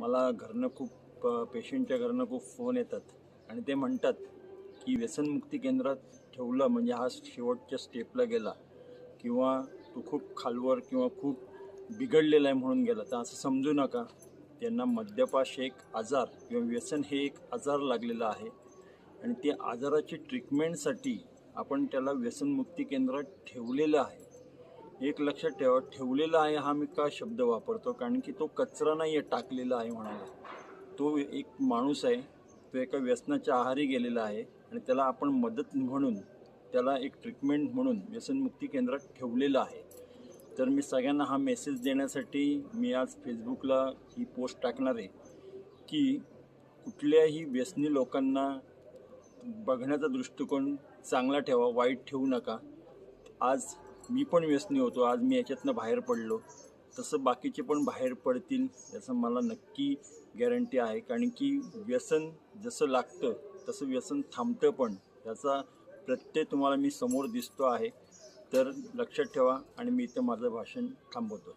मला घरनं खूप पेशंटच्या घरनं खूप फोन येतात. आणि ते म्हणतात की व्यसनमुक्ती केंद्रात ठेवलं म्हणजे हा शेवटच्या स्टेपला गेला. किंवा तो खूप खालवर किंवा खूप बिघडलेला आहे म्हणून गेला. तर असं समजू नका. त्यांना मद्यपाश एक आजार किंवा व्यसन हे एक आजार लागलेला आहे. आणि त्या आजाराची ट्रीटमेंटसाठी आपण त्याला व्यसनमुक्ती केंद्रात ठेवलेलं आहे. एक लक्षात ठेवा ठेवलेला आहे हा मी का शब्द वापरतो? कारण की तो कचरा नाही आहे टाकलेला आहे म्हणाला तो एक माणूस आहे तो एका व्यसनाच्या आहारी गेलेला आहे आणि त्याला आपण मदत म्हणून त्याला एक ट्रीटमेंट म्हणून व्यसनमुक्ती केंद्रात ठेवलेलं आहे. तर मी सगळ्यांना हा मेसेज देण्यासाठी मी आज फेसबुकला ही पोस्ट टाकणार आहे की कुठल्याही व्यसनी लोकांना बघण्याचा दृष्टिकोन चांगला ठेवा वाईट ठेवू नका. आज मी पण व्यसनी होतो. आज मी याच्यातनं बाहेर पडलो. तसं बाकीचे पण बाहेर पडतील याचं मला नक्की गॅरंटी आहे. कारण की व्यसन जसं लागतं तसं व्यसन थांबतं पण. याचा प्रत्यय तुम्हाला मी समोर दिसतो आहे. तर लक्षात ठेवा आणि मी इथं माझं भाषण थांबवतो.